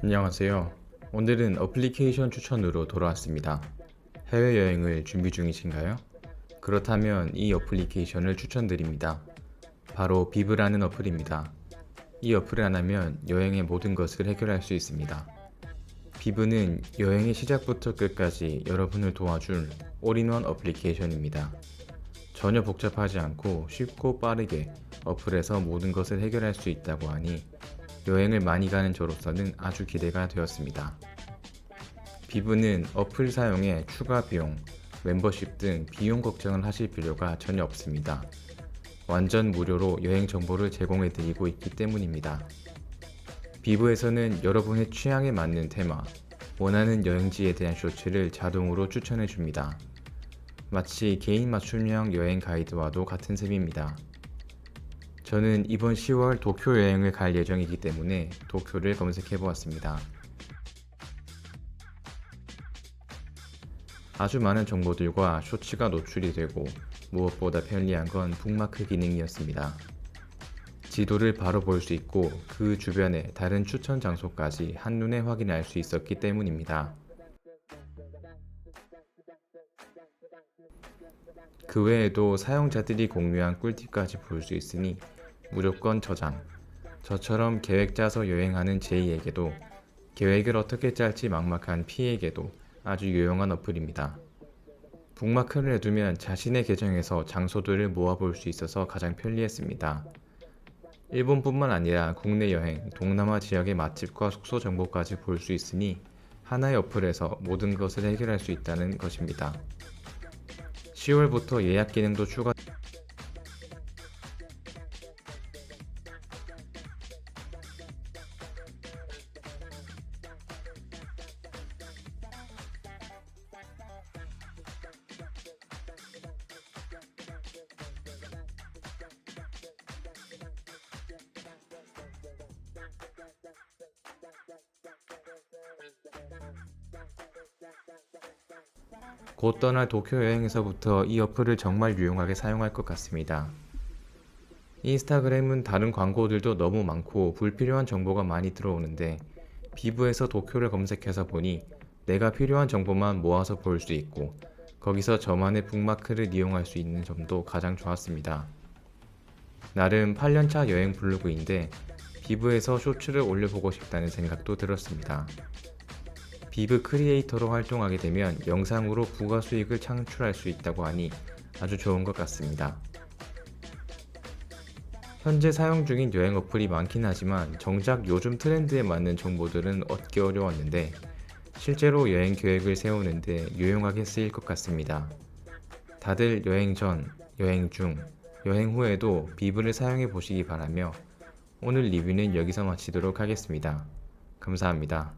안녕하세요. 오늘은 어플리케이션 추천으로 돌아왔습니다. 해외여행을 준비 중이신가요? 그렇다면 이 어플리케이션을 추천드립니다. 바로 비브라는 어플입니다. 이 어플을 하나면 여행의 모든 것을 해결할 수 있습니다. 비브는 여행의 시작부터 끝까지 여러분을 도와줄 올인원 어플리케이션입니다. 전혀 복잡하지 않고 쉽고 빠르게 어플에서 모든 것을 해결할 수 있다고 하니 여행을 많이 가는 저로서는 아주 기대가 되었습니다. 비브는 어플 사용에 추가 비용, 멤버십 등 비용 걱정을 하실 필요가 전혀 없습니다. 완전 무료로 여행 정보를 제공해 드리고 있기 때문입니다. 비브에서는 여러분의 취향에 맞는 테마, 원하는 여행지에 대한 쇼츠를 자동으로 추천해 줍니다. 마치 개인 맞춤형 여행 가이드와도 같은 셈입니다. 저는 이번 10월 도쿄 여행을 갈 예정이기 때문에 도쿄를 검색해 보았습니다. 아주 많은 정보들과 쇼츠가 노출이 되고 무엇보다 편리한 건 북마크 기능이었습니다. 지도를 바로 볼 수 있고 그 주변의 다른 추천 장소까지 한눈에 확인할 수 있었기 때문입니다. 그 외에도 사용자들이 공유한 꿀팁까지 볼 수 있으니 무조건 저장. 저처럼 계획 짜서 여행하는 제이에게도 계획을 어떻게 짤지 막막한 P에게도 아주 유용한 어플입니다. 북마크를 해두면 자신의 계정에서 장소들을 모아볼 수 있어서 가장 편리했습니다. 일본뿐만 아니라 국내 여행, 동남아 지역의 맛집과 숙소 정보까지 볼 수 있으니 하나의 어플에서 모든 것을 해결할 수 있다는 것입니다. 10월부터 예약 기능도 추가 곧 떠날 도쿄 여행에서부터 이 어플을 정말 유용하게 사용할 것 같습니다. 인스타그램은 다른 광고들도 너무 많고 불필요한 정보가 많이 들어오는데 비브에서 도쿄를 검색해서 보니 내가 필요한 정보만 모아서 볼 수 있고 거기서 저만의 북마크를 이용할 수 있는 점도 가장 좋았습니다. 나름 8년차 여행 블로그인데 비브에서 쇼츠를 올려보고 싶다는 생각도 들었습니다. 비브 크리에이터로 활동하게 되면 영상으로 부가 수익을 창출할 수 있다고 하니 아주 좋은 것 같습니다. 현재 사용 중인 여행 어플이 많긴 하지만 정작 요즘 트렌드에 맞는 정보들은 얻기 어려웠는데 실제로 여행 계획을 세우는데 유용하게 쓰일 것 같습니다. 다들 여행 전, 여행 중, 여행 후에도 비브를 사용해 보시기 바라며 오늘 리뷰는 여기서 마치도록 하겠습니다. 감사합니다.